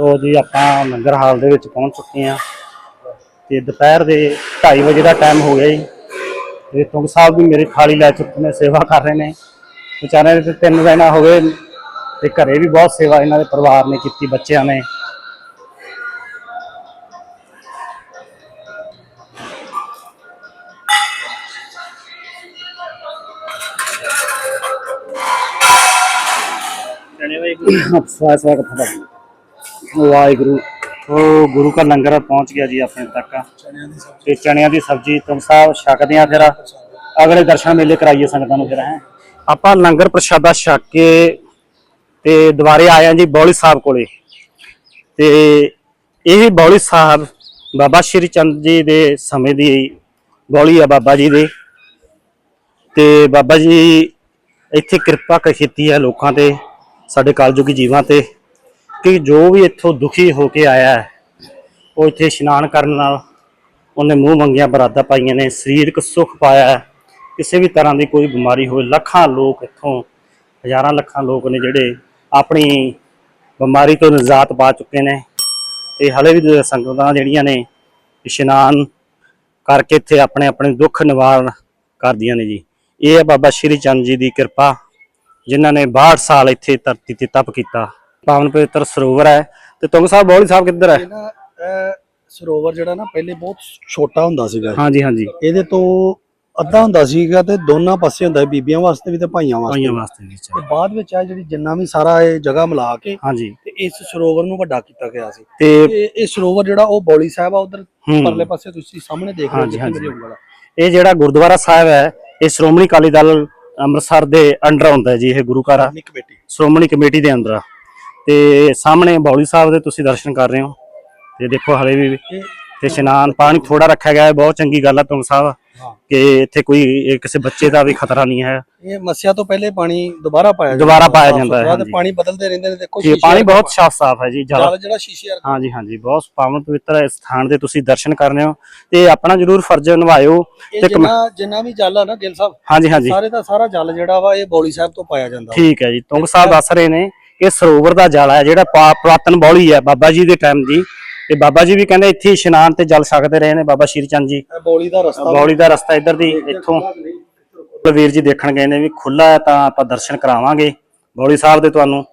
ਤੋ ਜੀ ਆਪਾਂ ਲੰਗਰ ਹਾਲ ਦੇ ਵਿੱਚ ਪਹੁੰਚ ਚੁੱਕੇ ਆ ਤੇ ਦੁਪਹਿਰ ਦੇ 2:30 ਵਜੇ ਦਾ ਟਾਈਮ ਹੋ ਗਿਆ ਜੀ। ਤੇ ਤੁੰਗ ਸਾਹਿਬ ਵੀ ਮੇਰੇ ਖਾਲੀ ਲੈ ਚੁੱਕੇ ਨੇ ਸੇਵਾ ਕਰ ਰਹੇ ਨੇ। ਵਿਚਾਰਿਆਂ ਦੇ ਤਿੰਨ ਦਿਨ ਹੋ ਗਏ ਤੇ ਘਰੇ ਵੀ ਬਹੁਤ ਸੇਵਾ ਇਹਨਾਂ ਦੇ ਪਰਿਵਾਰ ਨੇ ਕੀਤੀ ਬੱਚਿਆਂ ਨੇ। ਚਣੇ ਇੱਕ ਸਵਾ ਸਵਾ ਕਥਾ ਵਾਹਿਗੁਰੂ। ਉਹ ਗੁਰੂ ਘਰ ਲੰਗਰ ਪਹੁੰਚ ਗਿਆ ਜੀ ਆਪਣੇ ਤੱਕ। ਤੇ ਚਣਿਆਂ ਦੀ ਸਬਜ਼ੀ, ਤੁਮ ਸਾਹਿਬ ਛਕਦੇ ਆ ਫਿਰ। ਅਗਲੇ ਦਰਸ਼ਨ ਮੇਲੇ ਕਰਾਈਏ ਸੰਗਤਾਂ ਨੂੰ ਫਿਰ, ਹੈ। ਆਪਾਂ ਲੰਗਰ ਪ੍ਰਸ਼ਾਦਾ ਛਕ ਕੇ ਤੇ ਦੁਬਾਰੇ ਆਏ ਆ ਜੀ ਬੌਲੀ ਸਾਹਿਬ ਕੋਲੇ। ਤੇ ਇਹ ਬੌਲੀ ਸਾਹਿਬ ਬਾਬਾ ਸ਼੍ਰੀ ਚੰਦ ਜੀ ਦੇ ਸਮੇਂ ਦੀ ਬੌਲੀ ਆ ਬਾਬਾ ਜੀ ਦੇ। ਤੇ ਬਾਬਾ ਜੀ, ਇੱਥੇ ਕਿਰਪਾ ਕ- ਕੀਤੀ ਹੈ ਲੋਕਾਂ ਤੇ, ਸਾਡੇ ਕਲਯੁਗੀ ਜੀਵਾਂ ਤੇ। ਕਿ ਜੋ ਵੀ ਇੱਥੋਂ ਦੁਖੀ ਹੋ ਕੇ ਆਇਆ ਹੈ, ਉਹ ਇੱਥੇ ਇਸ਼ਨਾਨ ਕਰਨ ਨਾਲ ਉਹਨੇ ਮੂੰਹ ਮੰਗੀਆਂ ਬਰਾਦਾ ਪਾਈਆਂ ਨੇ, ਸਰੀਰਕ ਸੁੱਖ ਪਾਇਆ ਕਿਸੇ ਵੀ ਤਰ੍ਹਾਂ ਦੀ ਕੋਈ ਬਿਮਾਰੀ ਹੋਵੇ, ਲੱਖਾਂ ਲੋਕ ਇੱਥੋਂ, ਹਜ਼ਾਰਾਂ ਲੱਖਾਂ ਲੋਕ ਨੇ ਜਿਹੜੇ ਆਪਣੀ ਬਿਮਾਰੀ ਤੋਂ ਨਿਜਾਤ ਪਾ ਚੁੱਕੇ ਨੇ। ਤੇ ਹਲੇ ਵੀ ਸੰਗਤਾਂ ਜਿਹੜੀਆਂ ਨੇ, ਇਸ਼ਨਾਨ ਕਰਕੇ ਇੱਥੇ ਆਪਣੇ ਆਪਣੇ ਦੁੱਖ ਨਿਵਾਰਨ ਕਰਦੀਆਂ ਨੇ ਜੀ। ਇਹ ਹੈ ਬਾਬਾ ਸ਼੍ਰੀ ਚੰਦ ਜੀ ਦੀ ਕਿਰਪਾ, ਜਿਨ੍ਹਾਂ ਨੇ 62 ਸਾਲ ਇੱਥੇ ਧਰਤੀ ਤੇ ਤਪ ਕੀਤਾ। ਪਾਵਨ ਪਵਿੱਤਰ ਸਰੋਵਰ ਹੈ ਤੇ ਤੁੰਗ ਸਾਹਿਬ ਬੌਲੀ ਸਾਹਿਬ ਕਿੱਧਰ ਹੈ ਨਾ ਸਰੋਵਰ ਜਿਹੜਾ ਨਾ ਪਹਿਲੇ ਬਹੁਤ ਛੋਟਾ ਹੁੰਦਾ ਸੀਗਾ ਹਾਂਜੀ ਹਾਂਜੀ ਇਹਦੇ ਤੋਂ ਅੱਧਾ ਹੁੰਦਾ ਸੀਗਾ ਤੇ ਦੋਨਾਂ ਪਾਸੇ ਹੁੰਦਾ ਸੀ ਬੀਬੀਆਂ ਵਾਸਤੇ ਵੀ ਤੇ ਭਾਈਆਂ ਵਾਸਤੇ ਭਾਈਆਂ ਵੀ। ਵਾਸਤੇ ਵਿੱਚ ਤੇ ਬਾਅਦ ਵਿੱਚ ਆ ਜਿਹੜੀ ਜਿੰਨਾ ਵੀ ਸਾਰਾ ਇਹ ਜਗ੍ਹਾ ਮਿਲਾ ਕੇ ਹਾਂਜੀ ਤੇ ਇਸ ਸਰੋਵਰ ਨੂੰ ਵੱਡਾ ਕੀਤਾ ਗਿਆ ਸੀ ਤੇ ਤੇ ਇਹ ਸਰੋਵਰ ਜਿਹੜਾ ਉਹ ਬੌਲੀ ਸਾਹਿਬ ਆ ਉਧਰ ਹੂੰ। ਪਰਲੇ ਪਾਸੇ ਤੁਸੀਂ ਸਾਹਮਣੇ ਦੇਖ ਰਹੇ ਹੋ ਹਾਂਜੀ, ਜਿੱਥੇ ਹਾਂਜੀ। ਮੇਰੀ ਉਂਗਲ ਆ ਇਹ ਜਿਹੜਾ ਗੁਰਦੁਆਰਾ ਸਾਹਿਬ ਹੈ ਇਹ ਸ਼੍ਰੋਮਣੀ ਅਕਾਲੀ ਦਲ ਅੰਮ੍ਰਿਤਸਰ ਦੇ ਅੰਡਰ ਆਉਂਦਾ ਹੈ ਜੀ ਇਹ ਗੁਰੂ ਘਰ ਆ। ਕਮੇਟੀ ਸ਼੍ਰੋਮਣੀ ਕਮੇਟੀ ਦੇ ਅੰਦਰ ਆ। ਤੇ ਸਾਹਮਣੇ ਬੌਲੀ ਸਾਹਿਬ ਦੇ ਤੁਸੀਂ ਦਰਸ਼ਨ ਕਰ ਰਹੇ ਹੋ। ਤੇ ਦੇਖੋ ਹਲੇ ਵੀ ਤੇ ਇਸ਼ਨਾਨ ਪਾਣੀ ਥੋੜਾ ਰੱਖਿਆ ਗਿਆ ਹੈ ਬਹੁਤ ਚੰਗੀ ਗੱਲ ਹੈ ਤੁੰਗ ਸਾਹਿਬ। ਕਿ ਇੱਥੇ ਕੋਈ ਇਹ ਕਿਸੇ ਬੱਚੇ ਦਾ ਵੀ ਖਤਰਾ ਨਹੀਂ ਹੈ। ਇਹ ਮੱਸਿਆ ਤੋਂ ਪਹਿਲੇ ਪਾਣੀ ਦੁਬਾਰਾ ਪਾਇਆ ਦੁਬਾਰਾ ਪਾਇਆ ਜਾਂਦਾ ਹੈ। ਪਾਣੀ ਬਦਲਦੇ ਰਹਿੰਦੇ ਨੇ ਦੇਖੋ ਇਹ ਪਾਣੀ ਬਹੁਤ ਸਾਫ਼ ਸਾਫ਼ ਹੈ ਜੀ ਜਲ ਜਿਹੜਾ ਸ਼ੀਸ਼ੇ ਵਰਗਾ ਹਾਂਜੀ ਹਾਂਜੀ ਬਹੁਤ ਪਾਵਨ ਪਵਿੱਤਰ ਸਥਾਨ ਦੇ ਤੁਸੀਂ ਦਰਸ਼ਨ ਕਰ ਰਹੇ ਹੋ। ਤੇ ਆਪਣਾ ਜਰੂਰ ਫਰਜ਼ ਨਿਭਾਇਓ। ਤੇ ਜਿੰਨਾ ਜਿੰਨਾ ਵੀ ਜਲ ਆ ਨਾ ਗਿਲ ਸਾਹਿਬ ਹਾਂਜੀ ਹਾਂਜੀ ਸਾਰੇ ਦਾ ਸਾਰਾ ਜਲ ਜਿਹੜਾ ਵਾ ਇਹ ਬੌਲੀ ਸਾਹਿਬ ਤੋਂ ਪਾਇਆ ਜਾਂਦਾ। ਠੀਕ ਹੈ ਜੀ ਤੁੰਗ ਸਾਹਿਬ ਦੱਸ ਰਹੇ ਨੇ ਕਿ ਸਰੋਵਰ ਦਾ ਜਲ ਹੈ ਜਿਹੜਾ ਪੁਰਾਤਨ ਬੌਲੀ ਹੈ ਬਾਬਾ ਜੀ ਦੇ ਟਾਈਮ ਦੀ। ਤੇ ਬਾਬਾ ਜੀ ਵੀ ਕਹਿੰਦੇ ਇੱਥੇ ਇਸ਼ਨਾਨ ਤੇ ਜਲ ਛਕਦੇ ਰਹੇ ਨੇ ਬਾਬਾ ਸ਼੍ਰੀ ਚੰਦ ਜੀ। ਇਹ ਬੌਲੀ ਦਾ ਰਸਤਾ ਬੌਲੀ ਦਾ ਰਸਤਾ ਇੱਧਰ ਦੀ ਇੱਥੋਂ ਵੀਰ ਜੀ ਦੇਖਣ ਗਏ ਨੇ ਵੀ ਖੁੱਲਾ ਹੈ ਤਾਂ ਆਪਾਂ ਦਰਸ਼ਨ ਕਰਾਵਾਂਗੇ। ਬੌਲੀ ਸਾਹਿਬ ਦੇ ਤੁਹਾਨੂੰ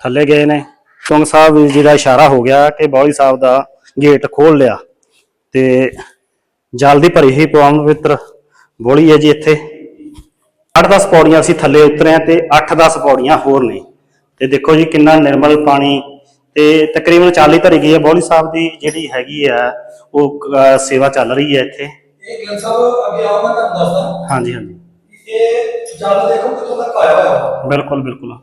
ਥੱਲੇ ਗਏ ਨੇ। ਤੁੰਗ ਸਾਹਿਬ ਵੀਰ ਜੀ ਦਾ ਇਸ਼ਾਰਾ ਹੋ ਗਿਆ ਕਿ ਬੌਲੀ ਸਾਹਿਬ ਦਾ ਗੇਟ ਖੋਲ ਲਿਆ ਤੇ ਜਲ ਦੀ ਭਰੀ ਹੀ ਪਵਨ ਪਵਿੱਤਰ ਬੌਲੀ ਹੈ ਜੀ ਇੱਥੇ। 8-10 ਪੌੜੀਆਂ ਅਸੀਂ ਥੱਲੇ ਉਤਰੇ ਹਾਂ ਤੇ 8-10 ਪੌੜੀਆਂ ਹੋਰ ਨੇ। ਤੇ ਦੇਖੋ ਜੀ ਕਿੰਨਾ ਨਿਰਮਲ ਪਾਣੀ ਤੇ ਤਕਰੀਬਨ 40 ਧਰੀ ਗਈ ਹੈ। ਬੌਲੀ ਸਾਹਿਬ ਦੀ ਜਿਹੜੀ ਹੈਗੀ ਆ ਉਹ ਸੇਵਾ ਚੱਲ ਰਹੀ ਹੈ ਇੱਥੇ। ਇਹ ਗਿਲ ਸਾਹਿਬ ਅੱਗੇ ਆਓ ਮੈਂ ਤੁਹਾਨੂੰ ਦੱਸਦਾ। ਹਾਂਜੀ ਹਾਂਜੀ। ਇਹ ਜਲ ਦੇਖੋ ਕਿੱਥੋਂ ਤੱਕ ਆਇਆ ਹੋਇਆ। ਵਾ ਬਿਲਕੁਲ ਬਿਲਕੁਲ।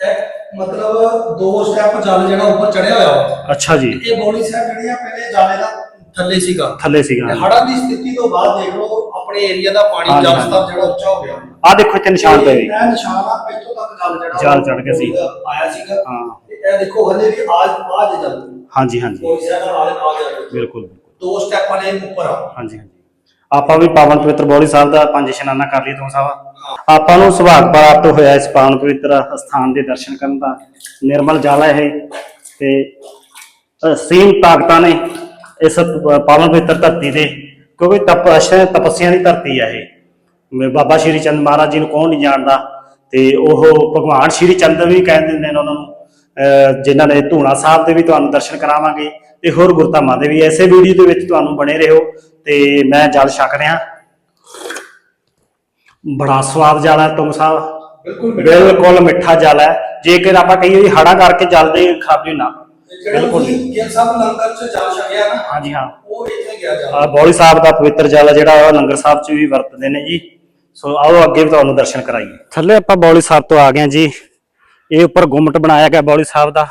ਇਹ ਮਤਲਬ ਦੋ ਸਟੈਪ ਜਲ ਜਿਹੜਾ ਉੱਪਰ ਚੜਿਆ ਹੋਇਆ। ਵਾ ਅੱਛਾ ਜੀ। ਇਹ ਬੌਲੀ ਸਾਹਿਬ ਜਿਹੜੀ ਆ ਪਹਿਲੇ ਜਾਲੇ ਦਾ ਥੱਲੇ ਸੀਗਾ। ਥੱਲੇ ਸੀਗਾ ਤੇ ਹੜ੍ਹਾਂ ਦੀ ਸਥਿਤੀ ਤੋਂ ਬਾਅਦ ਦੇਖ ਲਓ ਆਪਣੇ ਏਰੀਆ ਦਾ ਪਾਣੀ ਹਾਂਜੀ, ਜਲ ਹਾਂਜੀ। ਸਤਰ ਜਿਹੜਾ ਉੱਚਾ ਹੋ ਗਿਆ। ਆ ਦੇਖੋ ਇੱਥੇ ਨਿਸ਼ਾਨ ਵੀ ਇਹ ਨਿਸ਼ਾਨ ਆ ਇੱਥੋਂ ਤੱਕ ਜਲ ਜਿਹੜਾ ਜਲ ਚੜ੍ਹ ਗਿਆ ਸੀ। ਆਇਆ ਸੀਗਾ। ਹਾਂ। ਤੇ ਇਹ ਦੇਖੋ ਹਲੇ ਵੀ ਆਜ ਆਜ ਜਲ। ਹਾਂਜੀ ਹਾਂਜੀ। ਸਾਹਿਬ ਨਾਲ ਆਜ ਜਲ। ਬਿਲਕੁਲ ਬਿਲਕੁਲ। ਦੋ ਸਟੈਪਾਂ ਨੇ ਉੱਪਰ ਆ। ਹਾਂਜੀ ਹਾਂਜੀ। ਆਪਾਂ ਵੀ ਪਾਵਨ ਪਵਿੱਤਰ ਬੌਲੀ ਸਾਹਿਬ ਦਾ ਪੰਜ ਇਸ਼ਨਾਨਾ ਕਰ ਲਈ ਤੋਂ ਸਾਹਿਬ ਆਪਾਂ ਨੂੰ ਸੁਭਾਗ ਪ੍ਰਾਪਤ ਹੋਇਆ ਇਸ ਪਾਵਨ ਪਵਿੱਤਰ ਸਥਾਨ ਦੇ ਦਰਸ਼ਨ ਕਰਨ ਦਾ। ਨਿਰਮਲ ਜਲ ਹੈ ਇਹ। ਤੇ ਅ, ਸੀਮ ਤਾਕਤਾਂ ਨੇ। ਇਸ ਪਾਵਨ ਪਵਿੱਤਰ ਧਰਤੀ ਦੇ ਕਿਉਂਕਿ ਤਪੱਸਿਆ ਤਪੱਸਿਆ ਦੀ ਧਰਤੀ ਹੈ ਇਹ। ਬਾਬਾ ਸ਼੍ਰੀ ਚੰਦ ਮਹਾਰਾਜ ਜੀ ਨੂੰ ਕੌਣ ਨਹੀਂ ਜਾਣਦਾ ਤੇ ਉਹ ਭਗਵਾਨ ਸ਼੍ਰੀ ਚੰਦ ਵੀ ਕਹਿ ਦਿੰਦੇ ਨੇ ਉਹਨਾਂ ਨੂੰ ਜਿਨ੍ਹਾਂ ਨੇ ਧੂਣਾ ਸਾਹਿਬ ਦੇ ਵੀ ਤੁਹਾਨੂੰ ਦਰਸ਼ਨ ਕਰਾਵਾਂਗੇ ਤੇ ਹੋਰ ਗੁਰਧਾਮਾਂ ਦੇ ਵੀ। ਐਸੇ ਵੀਡੀਓ ਦੇ ਵਿੱਚ ਤੁਹਾਨੂੰ ਬਣੇ ਰਹੋ ਤੇ ਮੈਂ ਜਲ ਛਕ ਰਿਹਾ। ਬੜਾ ਸਵਾਦ ਜਲ ਹੈ ਤੁਮ ਸਾਹਿਬ। ਬਿਲਕੁਲ ਬਿਲਕੁਲ ਮਿੱਠਾ ਜਲ ਹੈ। ਜੇਕਰ ਆਪਾਂ ਕਹੀਏ ਹੜਾ ਕਰਕੇ ਜਲ ਦੇ ਖਾਬੀ ਨਾ ਬਿਲਕੁਲ ਤੁਸੀਂ ਗਿਲ ਸਾਹਿਬ ਲੰਗਰ ਚ ਜਲ ਛਕਿਆ ਨਾ ਹਾਂਜੀ ਹਾਂ। ਉਹ ਇੱਥੇ ਗਿਆ ਜਲ। ਆ ਬੌਲੀ ਸਾਹਿਬ ਦਾ ਪਵਿੱਤਰ ਜਲ ਜਿਹੜਾ ਉਹ ਲੰਗਰ ਸਾਹਿਬ 'ਚ ਵੀ ਵਰਤਦੇ ਨੇ ਜੀ। ਸੋ ਆਓ ਅੱਗੇ ਤੁਹਾਨੂੰ ਦਰਸ਼ਨ ਕਰਾਈਏ। ਥੱਲੇ ਆਪਾਂ ਬੌਲੀ ਸਾਹਿਬ ਤੋਂ ਆ ਗਏ ਜੀ। ਇਹ ਉੱਪਰ ਗੁੰਮਟ ਬਣਾਇਆ ਗਿਆ ਬੌਲੀ ਸਾਹਿਬ ਦਾ।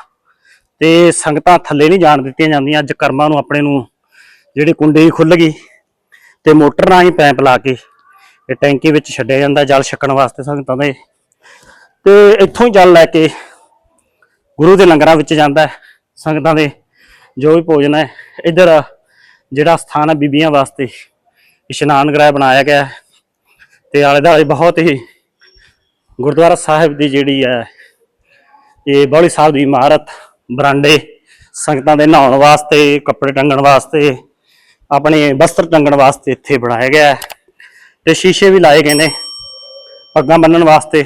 ਤੇ ਸੰਗਤਾਂ ਥੱਲੇ ਨਹੀਂ ਜਾਣ ਦਿੱਤੀਆਂ ਜਾਂਦੀਆਂ ਅੱਜ ਕਰਮਾਂ ਨੂੰ ਆਪਣੇ ਨੂੰ ਜਿਹੜੀ ਕੁੰਡੀ ਖੁੱਲ ਗਈ। ਤੇ ਮੋਟਰ ਨਾਲ ਹੀ ਪੈਪ ਲਾ ਕੇ ਇਹ ਟੈਂਕੀ ਵਿੱਚ ਛੱਡਿਆ ਜਾਂਦਾ ਜਲ ਛਕਣ ਵਾਸਤੇ ਸੰਗਤਾਂ ਦੇ। ਤੇ ਇੱਥੋਂ ਹੀ ਜਲ ਲੈ ਕੇ ਗੁਰੂ ਦੇ ਲੰਗਰਾਂ ਵਿੱਚ ਜਾਂਦਾ ਹੈ। ਸੰਗਤਾਂ ਦੇ ਜੋ ਵੀ ਭੋਜਨ ਹੈ, ਇੱਧਰ ਜਿਹੜਾ ਸਥਾਨ ਹੈ ਬੀਬੀਆਂ ਵਾਸਤੇ, ਇਸ਼ਨਾਨ ਗ੍ਰਹਿ ਬਣਾਇਆ ਗਿਆ ਹੈ। ਤੇ ਆਲੇ ਦੁਆਲੇ ਬਹੁਤ ਹੀ ਗੁਰਦੁਆਰਾ ਸਾਹਿਬ ਦੀ ਜਿਹੜੀ ਹੈ, ਇਹ ਬੌਲੀ ਸਾਹਿਬ ਦੀ ਇਮਾਰਤ, ਬਰਾਂਡੇ ਸੰਗਤਾਂ ਦੇ ਨਹਾਉਣ ਵਾਸਤੇ, ਕੱਪੜੇ ਟੰਗਣ ਵਾਸਤੇ, ਆਪਣੇ ਵਸਤਰ ਟੰਗਣ ਵਾਸਤੇ ਇੱਥੇ ਬਣਾਇਆ ਗਿਆ ਹੈ। ਤੇ ਸ਼ੀਸ਼ੇ ਵੀ ਲਾਏ ਗਏ ਨੇ, ਪੱਗਾਂ ਬੰਨਣ ਵਾਸਤੇ।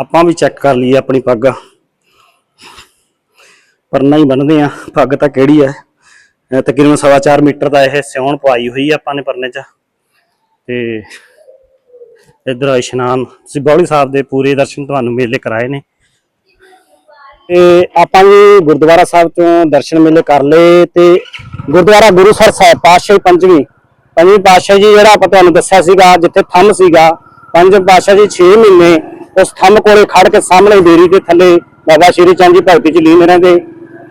ਆਪਾਂ ਵੀ ਚੈੱਕ ਕਰ ਲਈਏ ਆਪਣੀ ਪੱਗ। ਪਰਨਾ ਹੀ ਬੰਨਦੇ ਆ। ਪੱਗ ਤਾਂ ਕਿਹੜੀ ਹੈ ਤਕਰੀਬਨ ਸਵਾ ਚਾਰ ਮੀਟਰ ਦਾ ਇਹ ਸਿਉਣ ਪਵਾਈ ਹੋਈ ਆ ਆਪਾਂ ਨੇ ਪਰਨੇ 'ਚ। ਤੇ ਇੱਧਰ ਇਸ਼ਨਾਨ ਤੁਸੀਂ ਬੌਲੀ ਸਾਹਿਬ ਦੇ ਪੂਰੇ ਦਰਸ਼ਨ ਤੁਹਾਨੂੰ ਮੇਲੇ ਕਰਾਏ ਨੇ। ਤੇ ਆਪਾਂ ਵੀ ਗੁਰਦੁਆਰਾ ਸਾਹਿਬ ਤੋਂ ਦਰਸ਼ਨ ਮੇਲੇ ਕਰ ਲਏ ਤੇ ਗੁਰਦੁਆਰਾ ਗੁਰੂਸਰ ਸਾਹਿਬ ਪਾਤਸ਼ਾਹ ਪੰਜਵੀਂ ਪੰਜਵੀਂ ਪਾਤਸ਼ਾਹ ਜੀ ਜਿਹੜਾ ਆਪਾਂ ਤੁਹਾਨੂੰ ਦੱਸਿਆ ਸੀਗਾ, ਜਿੱਥੇ ਥੰਮ ਸੀਗਾ ਪੰਜ ਪਾਤਸ਼ਾਹ ਜੀ 6 ਮਹੀਨੇ ਉਸ ਥੰਮ ਕੋਲੇ ਖੜ ਕੇ ਸਾਹਮਣੇ ਬੇਰੀ ਦੇ ਥੱਲੇ ਬਾਬਾ ਸ਼੍ਰੀ ਚੰਦ ਜੀ ਭਗਤੀ ਚ ਲੀਨ ਰਹਿੰਦੇ।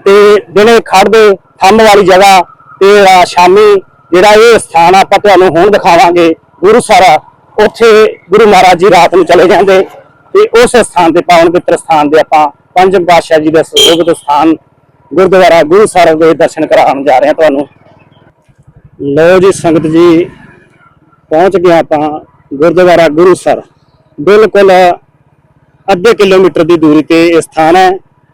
ਤੇ ਦਿਨੇ ਖੜਦੇ ਥੰਮ ਵਾਲੀ ਜਗ੍ਹਾ ਤੇ ਸ਼ਾਮੀ ਜਿਹੜਾ ਇਹ ਸਥਾਨ ਆਪਾਂ ਤੁਹਾਨੂੰ ਹੁਣ ਦਿਖਾਵਾਂਗੇ ਗੁਰੂਸਰ ਉੱਥੇ ਗੁਰੂ ਮਹਾਰਾਜ ਜੀ ਰਾਤ ਨੂੰ ਚਲੇ ਜਾਂਦੇ। ਤੇ ਉਸ ਸਥਾਨ ਤੇ ਪਾਵਨ ਪਿੱਤਰ ਸਥਾਨ ਦੇ ਆਪਾਂ ਪੰਜਮ ਪਾਤਸ਼ਾਹ ਜੀ ਦੇ ਸਰੋਵਰ ਸਥਾਨ ਗੁਰਦੁਆਰਾ ਗੁਰੂ ਸਾਹਿਬ ਦੇ ਦਰਸ਼ਨ ਕਰਾਉਣ ਜਾ ਰਹੇ ਹਾਂ ਤੁਹਾਨੂੰ। ਲੋ ਜੀ ਸੰਗਤ ਜੀ, ਪਹੁੰਚ ਗਏ ਆਪਾਂ ਗੁਰਦੁਆਰਾ ਗੁਰੂਸਰ ਬਿਲਕੁਲ ਅੱਧੇ ਕਿਲੋਮੀਟਰ ਦੀ ਦੂਰੀ ਤੇ ਇਹ ਸਥਾਨ ਹੈ,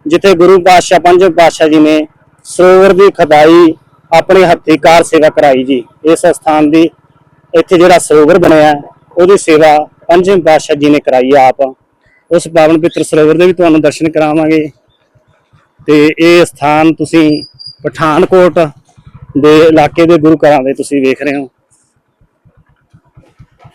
ਜਿੱਥੇ ਗੁਰੂ ਪਾਤਸ਼ਾਹ ਪੰਜਮ ਪਾਤਸ਼ਾਹ ਜੀ ਨੇ ਸਰੋਵਰ ਦੀ ਖਦਾਈ ਆਪਣੇ ਹੱਥੀਂ ਕਾਰ ਸੇਵਾ ਕਰਾਈ ਜੀ। ਇਸ ਸਥਾਨ ਦੀ ਇੱਥੇ ਜਿਹੜਾ ਸਰੋਵਰ ਬਣਿਆ, ਉਹਦੀ ਸੇਵਾ ਪੰਜਮ ਪਾਤਸ਼ਾਹ ਜੀ ਨੇ ਕਰਾਈ ਆਪ। ਉਸ ਪਾਵਨ ਪਿੱਤਰ ਸਰੋਵਰ ਦੇ ਵੀ ਤੁਹਾਨੂੰ ਦਰਸ਼ਨ ਕਰਾਵਾਂਗੇ। ਤੇ ਇਹ ਸਥਾਨ ਤੁਸੀਂ ਪਠਾਨਕੋਟ ਦੇ ਇਲਾਕੇ ਦੇ ਗੁਰੂ ਘਰਾਂ ਦੇ ਤੁਸੀਂ ਵੇਖ ਰਹੇ ਹੋ।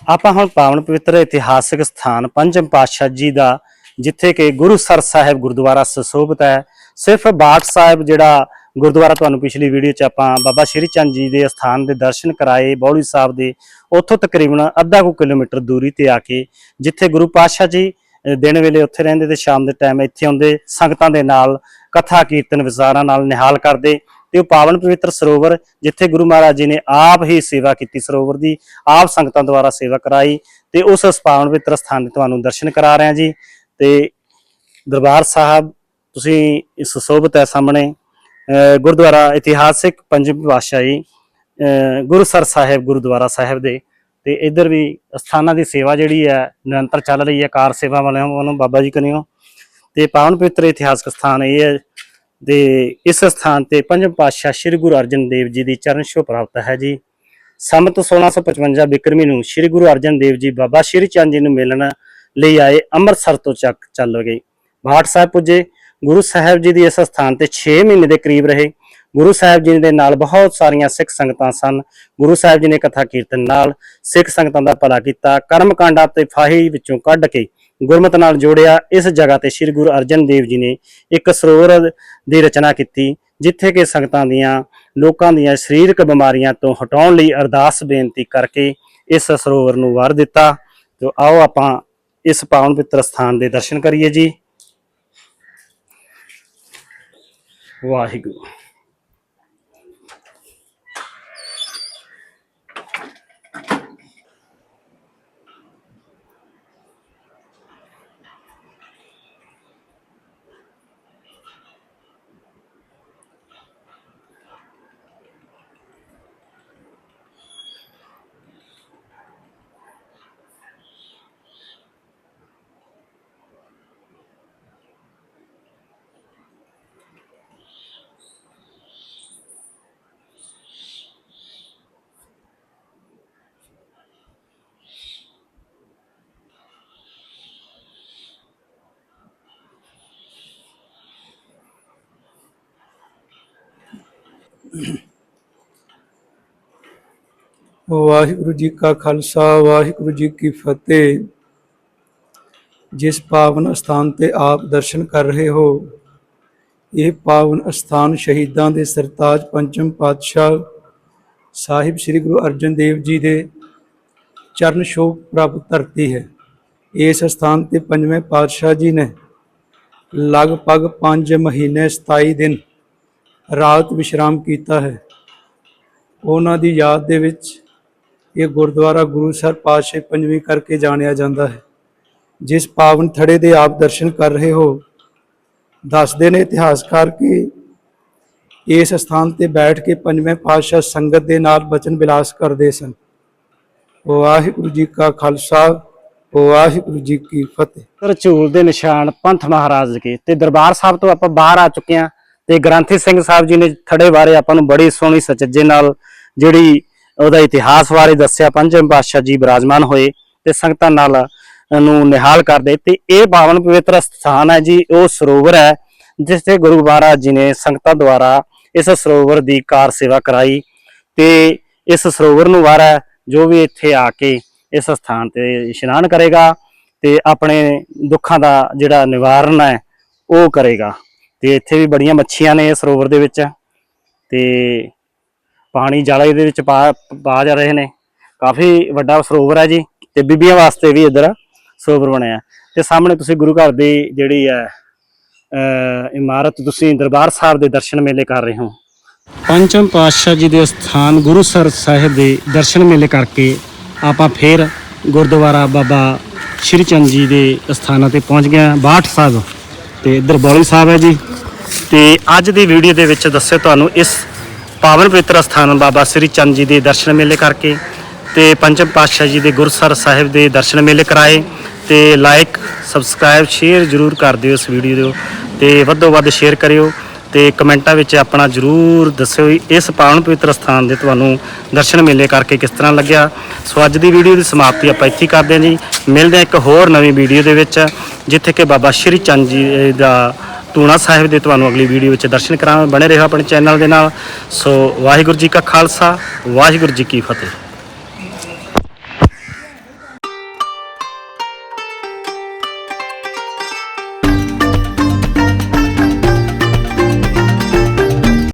ਆਪਾਂ ਹੁਣ ਪਾਵਨ ਪਵਿੱਤਰ ਇਤਿਹਾਸਕ ਸਥਾਨ ਪੰਜਮ ਪਾਤਸ਼ਾਹ ਜੀ ਦਾ ਜਿੱਥੇ ਕਿ ਗੁਰੂ ਸਰ ਸਾਹਿਬ ਗੁਰਦੁਆਰਾ ਸੁਸ਼ੋਭਿਤ ਹੈ। ਸਿਰਫ ਬਾਟ ਸਾਹਿਬ ਜਿਹੜਾ ਗੁਰਦੁਆਰਾ ਤੁਹਾਨੂੰ ਪਿਛਲੀ ਵੀਡੀਓ 'ਚ ਆਪਾਂ ਬਾਬਾ ਸ਼੍ਰੀ ਚੰਦ ਜੀ ਦੇ ਸਥਾਨ ਦੇ ਦਰਸ਼ਨ ਕਰਾਏ ਬੌਲੀ ਸਾਹਿਬ ਦੇ, ਉੱਥੋਂ ਤਕਰੀਬਨ ਅੱਧਾ ਕੁ ਕਿਲੋਮੀਟਰ ਦੂਰੀ ਤੇ ਆ ਕੇ ਜਿੱਥੇ ਗੁਰੂ ਪਾਤਸ਼ਾਹ ਜੀ ਦਿਨ ਵੇਲੇ ਉੱਥੇ ਰਹਿੰਦੇ ਤੇ ਸ਼ਾਮ ਦੇ ਟਾਈਮ ਇੱਥੇ ਆਉਂਦੇ, ਸੰਗਤਾਂ ਦੇ ਨਾਲ ਕਥਾ, ਕੀਰਤਨ ਵਿਚਾਰਾਂ ਨਾਲ ਨਿਹਾਲ ਕਰਦੇ ਤੇ ਉਹ ਪਾਵਨ ਪਵਿੱਤਰ ਸਰੋਵਰ ਜਿੱਥੇ ਗੁਰੂ ਮਹਾਰਾਜ ਜੀ ਨੇ ਆਪ ਹੀ ਸੇਵਾ ਕੀਤੀ ਸਰੋਵਰ ਦੀ, ਆਪ ਸੰਗਤਾਂ ਦੁਆਰਾ ਸੇਵਾ ਕਰਾਈ ਤੇ ਉਸ ਉਸ ਪਾਵਨ ਪਵਿੱਤਰ ਸਥਾਨ ਦੇ ਤੁਹਾਨੂੰ ਦਰਸ਼ਨ ਕਰਾ ਰਹੇ ਹਾਂ ਜੀ। ਤੇ ਦਰਬਾਰ ਸਾਹਿਬ, ਤੁਸੀਂ ਇਸ ਸੁਸ਼ੋਭਿਤ ਹੈ ਸਾਹਮਣੇ ਗੁਰਦੁਆਰਾ ਇਤਿਹਾਸਿਕ ਪੰਜਵੀਂ ਪਾਤਸ਼ਾਹੀ, ਅਹ ਗੁਰੂਸਰ ਸਾਹਿਬ ਗੁਰਦੁਆਰਾ ਸਾਹਿਬ ਦੇ। ਤੇ ਇੱਧਰ ਵੀ ਸਥਾਨਾਂ ਦੀ ਸੇਵਾ ਜਿਹੜੀ ਹੈ, ਨਿਰੰਤਰ ਚੱਲ ਰਹੀ ਹੈ, ਕਾਰ ਸੇਵਾ ਵਾਲਿਆਂ ਵੱਲੋਂ ਬਾਬਾ ਜੀ ਕਨਿਓ। ਤੇ ਪਾਵਨ ਪਵਿੱਤਰ ਇਤਿਹਾਸਕ ਸਥਾਨ ਇਹ ਹੈ ਤੇ ਇਸ ਸਥਾਨ ਤੇ ਪੰਜਮ ਪਾਤਸ਼ਾਹ ਸ੍ਰੀ ਗੁਰੂ ਅਰਜਨ ਦੇਵ ਜੀ ਦੀ ਚਰਨ ਛੋਹ ਪ੍ਰਾਪਤ ਹੈ ਜੀ। ਸੰਮਤ 1655 ਬਿਕਰਮੀ ਨੂੰ ਸ੍ਰੀ ਗੁਰੂ ਅਰਜਨ ਦੇਵ ਜੀ ਬਾਬਾ ਸ਼੍ਰੀ ਚੰਦ ਜੀ ਨੂੰ ਮਿਲਣ ਲਈ ਆਏ ਅੰਮ੍ਰਿਤਸਰ ਤੋਂ ਚੱਕ ਚੱਲ ਗਏ। ਬਾਠ ਸਾਹਿਬ ਪੁੱਜੇ। ਗੁਰੂ ਸਾਹਿਬ ਜੀ ਦੀ ਇਸ ਸਥਾਨ ਤੇ 6 ਮਹੀਨੇ ਦੇ ਕਰੀਬ ਰਹੇ। ਗੁਰੂ ਸਾਹਿਬ ਜੀ ਦੇ ਨਾਲ ਬਹੁਤ ਸਾਰੀਆਂ ਸਿੱਖ ਸੰਗਤਾਂ ਸਨ। ਗੁਰੂ ਸਾਹਿਬ ਜੀ ਨੇ ਕਥਾ ਕੀਰਤਨ ਨਾਲ ਸਿੱਖ ਸੰਗਤਾਂ ਦਾ ਭਲਾ ਕੀਤਾ। ਕਰਮ ਕਾਂਡਾਂ ਤੇ ਫਾਹੀ ਵਿੱਚੋਂ ਕੱਢ ਕੇ ਗੁਰਮਤ ਨਾਲ ਜੋੜਿਆ। ਇਸ ਜਗ੍ਹਾ ਤੇ ਸ੍ਰੀ ਗੁਰੂ ਅਰਜਨ ਦੇਵ ਜੀ ਨੇ ਇੱਕ ਸਰੋਵਰ ਦੀ ਰਚਨਾ ਕੀਤੀ, ਜਿੱਥੇ ਕਿ ਸੰਗਤਾਂ ਦੀਆਂ, ਲੋਕਾਂ ਦੀਆਂ ਸਰੀਰਕ ਬਿਮਾਰੀਆਂ ਤੋਂ ਹਟਾਉਣ ਲਈ ਅਰਦਾਸ ਬੇਨਤੀ ਕਰਕੇ ਇਸ ਸਰੋਵਰ ਨੂੰ ਵਾਰ ਦਿੱਤਾ। ਜੋ ਆਓ ਆਪਾਂ ਇਸ ਪਾਵਨ ਪਵਿੱਤਰ ਸਥਾਨ ਦੇ ਦਰਸ਼ਨ ਕਰੀਏ ਜੀ। ਵਾਹਿਗੁਰੂ। ਵਾਹਿਗੁਰੂ ਜੀ ਕਾ ਖਾਲਸਾ, ਵਾਹਿਗੁਰੂ ਜੀ ਕੀ ਫਤਿਹ। ਜਿਸ ਪਾਵਨ ਸਥਾਨ ਤੇ ਆਪ ਦਰਸ਼ਨ ਕਰ ਰਹੇ ਹੋ, ਇਹ ਪਾਵਨ ਸਥਾਨ ਸ਼ਹੀਦਾਂ ਦੇ ਸਰਤਾਜ ਪੰਚਮ ਪਾਤਸ਼ਾਹ ਸਾਹਿਬ ਸ੍ਰੀ ਗੁਰੂ ਅਰਜਨ ਦੇਵ ਜੀ ਦੇ ਚਰਨ ਛੋਹ ਪ੍ਰਾਪਤ ਧਰਤੀ ਹੈ। ਇਸ ਸਥਾਨ ਤੇ ਪੰਜਵੇਂ ਪਾਤਸ਼ਾਹ ਜੀ ਨੇ ਲਗਭਗ 5 ਮਹੀਨੇ 27 ਦਿਨ ਰਾਤ ਵਿਸ਼ਰਾਮ ਕੀਤਾ ਹੈ। ਉਹਨਾਂ ਦੀ ਯਾਦ ਦੇ ਵਿੱਚ ਇਹ ਗੁਰਦੁਆਰਾ ਗੁਰੂ ਸਰ ਪਾਤਸ਼ਾਹ ਪੰਜਵੀਂ ਕਰਕੇ ਜਾਣਿਆ ਜਾਂਦਾ ਹੈ। ਜਿਸ ਪਾਵਨ ਥੜੇ ਦੇ ਆਪ ਦਰਸ਼ਨ ਕਰ ਰਹੇ ਹੋ, ਦੱਸਦੇ ਨੇ ਇਤਿਹਾਸਕਾਰ ਕਿ ਇਸ ਸਥਾਨ ਤੇ ਬੈਠ ਕੇ ਪੰਜਵੇਂ ਪਾਤਸ਼ਾਹ ਸੰਗਤ ਦੇ ਨਾਲ ਬਚਨ ਵਿਲਾਸ ਕਰਦੇ ਸਨ। ਵਾਹਿਗੁਰੂ ਜੀ ਕਾ ਖਾਲਸਾ ਵਾਹਿਗੁਰੂ ਜੀ ਕੀ ਫਤਿਹ। ਸਰ ਦੇ ਨਿਸ਼ਾਨ ਪੰਥ ਮਹਾਰਾਜ ਕੇ ਤੇ ਦਰਬਾਰ ਸਾਹਿਬ ਤੋਂ ਆਪਾਂ ਬਾਹਰ ਆ ਚੁੱਕੇ ਹਾਂ। ਤੇ ਗ੍ਰੰਥੀ ਸਿੰਘ ਸਾਹਿਬ ਜੀ ਨੇ ਥੜੇ ਬਾਰੇ ਆਪਾਂ ਨੂੰ ਬੜੀ ਸੋਹਣੀ ਸਚੱਜੇ ਨਾਲ ਜਿਹੜੀ ਉਹਦਾ ਇਤਿਹਾਸ ਬਾਰੇ ਦੱਸਿਆ ਪੰਜਮ ਪਾਤਸ਼ਾਹ ਜੀ ਬਿਰਾਜਮਾਨ ਹੋਏ ਤੇ ਸੰਗਤਾਂ ਨਾਲ ਨੂੰ ਨਿਹਾਲ ਕਰਦੇ ਤੇ ਇਹ ਪਾਵਨ ਪਵਿੱਤਰ ਸਥਾਨ ਹੈ ਜੀ, ਉਹ ਸਰੋਵਰ ਹੈ ਜਿਸ ਤੇ ਗੁਰੂ ਮਹਾਰਾਜ ਜੀ ਨੇ ਸੰਗਤਾਂ ਦੁਆਰਾ ਇਸ ਸਰੋਵਰ ਦੀ ਕਾਰ ਸੇਵਾ ਕਰਾਈ ਤੇ ਇਸ ਸਰੋਵਰ ਨੂੰ ਵਾਰਾ ਜੋ ਵੀ ਇੱਥੇ ਆ ਕੇ ਇਸ ਸਥਾਨ ਤੇ ਇਸ਼ਨਾਨ ਕਰੇਗਾ ਤੇ ਆਪਣੇ ਦੁੱਖਾਂ ਦਾ ਜਿਹੜਾ ਨਿਵਾਰਨ ਹੈ, ਉਹ ਕਰੇਗਾ। ਤੇ ਇੱਥੇ ਵੀ ਬੜੀਆਂ ਮੱਛੀਆਂ ਨੇ ਸਰੋਵਰ ਦੇ ਵਿੱਚ। ਤੇ ਪਾਣੀ ਜ਼ਿਆਦਾ ਇਹਦੇ ਵਿੱਚ ਪਾ ਪਾ ਜਾ ਰਹੇ ਨੇ। ਕਾਫੀ ਵੱਡਾ ਸਰੋਵਰ ਹੈ ਜੀ ਤੇ ਬੀਬੀਆਂ ਵਾਸਤੇ ਵੀ ਇੱਧਰ ਸਰੋਵਰ ਬਣਿਆ। ਤੇ ਸਾਹਮਣੇ ਤੁਸੀਂ ਗੁਰੂ ਘਰ ਦੀ ਜਿਹੜੀ ਹੈ ਇਮਾਰਤ ਤੁਸੀਂ ਦਰਬਾਰ ਸਾਹਿਬ ਦੇ ਦਰਸ਼ਨ ਮੇਲੇ ਕਰ ਰਹੇ ਹੋ। ਪੰਚਮ ਪਾਤਸ਼ਾਹ ਜੀ ਦੇ ਸਥਾਨ ਗੁਰੂਸਰ ਸਾਹਿਬ ਦੇ ਦਰਸ਼ਨ ਮੇਲੇ ਕਰਕੇ ਆਪਾਂ ਫੇਰ ਗੁਰਦੁਆਰਾ ਬਾਬਾ ਸ਼੍ਰੀ ਚੰਦ ਜੀ ਦੇ ਸਥਾਨਾਂ ਤੇ ਪਹੁੰਚ ਗਏ ਬਾਠ ਸਾਹਿਬ। ਤੇ ਇੱਧਰ ਬੌਲੀ ਸਾਹਿਬ ਹੈ ਜੀ। ਤੇ ਅੱਜ ਦੀ ਵੀਡੀਓ ਦੇ ਵਿੱਚ ਦੱਸਿਆ ਤੁਹਾਨੂੰ ਇਸ ਪਾਵਨ ਪਵਿੱਤਰ ਸਥਾਨ ਬਾਬਾ ਸ਼੍ਰੀ ਚੰਦ ਜੀ ਦੇ ਦਰਸ਼ਨ ਮੇਲੇ ਕਰਕੇ ਤੇ ਪੰਚਮ ਪਾਤਸ਼ਾਹ ਜੀ ਦੇ ਗੁਰਸਰ ਸਾਹਿਬ ਦੇ ਦਰਸ਼ਨ ਮੇਲੇ ਕਰਾਏ ਤੇ ਲਾਈਕ ਸਬਸਕ੍ਰਾਈਬ, ਸ਼ੇਅਰ ਜਰੂਰ ਕਰ ਦਿਓ ਇਸ ਵੀਡੀਓ ਨੂੰ ਤੇ ਵੱਧੋ ਵੱਧ ਸ਼ੇਅਰ ਕਰਿਓ ਤੇ ਕਮੈਂਟਾਂ ਵਿੱਚ ਆਪਣਾ ਜਰੂਰ ਦੱਸਿਓ ਵੀ ਇਸ ਪਾਵਨ ਪਵਿੱਤਰ ਸਥਾਨ ਦੇ ਤੁਹਾਨੂੰ ਦਰਸ਼ਨ ਮੇਲੇ ਕਰਕੇ ਕਿਸ ਤਰ੍ਹਾਂ ਲੱਗਿਆ। ਸੋ ਅੱਜ ਦੀ ਵੀਡੀਓ ਦੀ ਸਮਾਪਤੀ ਆਪਾਂ ਇੱਥੇ ਕਰਦੇ ਹਾਂ ਜੀ। ਮਿਲਦੇ ਹਾਂ ਇੱਕ ਹੋਰ ਨਵੀਂ ਵੀਡੀਓ ਦੇ ਵਿੱਚ। ਜਿੱਥੇ ਕਿ ਬਾਬਾ ਸ਼੍ਰੀ ਚੰਦ ਜੀ ਦਾ ਟੂਣਾ ਸਾਹਿਬ ਦੇ ਤੁਹਾਨੂੰ ਅਗਲੀ ਵੀਡੀਓ ਵਿੱਚ ਦਰਸ਼ਨ ਕਰਾਂਗੇ ਬਣੇ ਰਹੋ ਆਪਣੇ ਚੈਨਲ ਦੇ ਨਾਲ। ਸੋ ਵਾਹਿਗੁਰੂ ਜੀ ਕਾ ਖਾਲਸਾ, ਵਾਹਿਗੁਰੂ ਜੀ ਕੀ ਫਤਿਹ।